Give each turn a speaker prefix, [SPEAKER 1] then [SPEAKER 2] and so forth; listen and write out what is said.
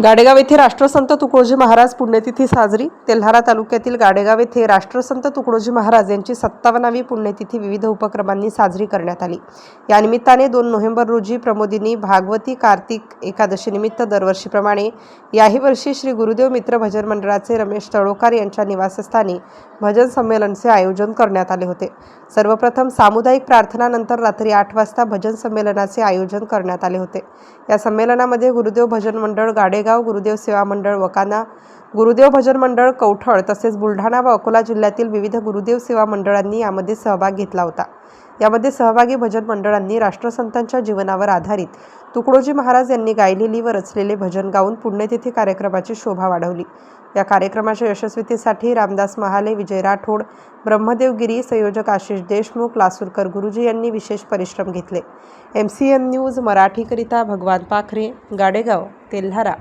[SPEAKER 1] Gadegaon येथे राष्ट्रसंत तुकडोजी महाराज पुण्यतिथी साजरी. तेल्हारा तालुक्यातील गाडेगाव येथे राष्ट्रसंत तुकडोजी महाराज यांची सत्तावन्नावी पुण्यतिथी विविध उपक्रमांनी साजरी करण्यात आली. या निमित्ताने दोन नोव्हेंबर रोजी प्रमोदिनी भागवती कार्तिक एकादशीनिमित्त दरवर्षीप्रमाणे याही वर्षी श्री गुरुदेव मित्र भजन मंडळाचे रमेश तळोकार यांच्या निवासस्थानी भजन संमेलनचे आयोजन करण्यात आले होते. सर्वप्रथम सामुदायिक प्रार्थनानंतर रात्री आठ वाजता भजन संमेलनाचे आयोजन करण्यात आले होते. या संमेलनामध्ये गुरुदेव भजन मंडळ गाडे गाडेगाव गुरुदेव सेवा मंडळ वकाना गुरुदेव भजन मंडळ कवठळ तसेच बुलढाणा व अकोला जिल्ह्यातील विविध गुरुदेव सेवा मंडळांनी यामध्ये सहभाग घेतला होता. यामध्ये सहभागी भजन मंडळांनी राष्ट्रसंतांच्या जीवनावर आधारित तुकडोजी महाराज यांनी गायलेली व रचलेले भजन गाऊन पुण्यतिथी कार्यक्रमाची शोभा वाढवली. या कार्यक्रमाच्या यशस्वीतेसाठी रामदास महाले विजय राठोड ब्रह्मदेवगिरी संयोजक आशिष देशमुख लासूरकर गुरुजी यांनी विशेष परिश्रम घेतले. एम सी एन न्यूज मराठीकरिता भगवान पाखरे गाडेगाव तेल्हारा.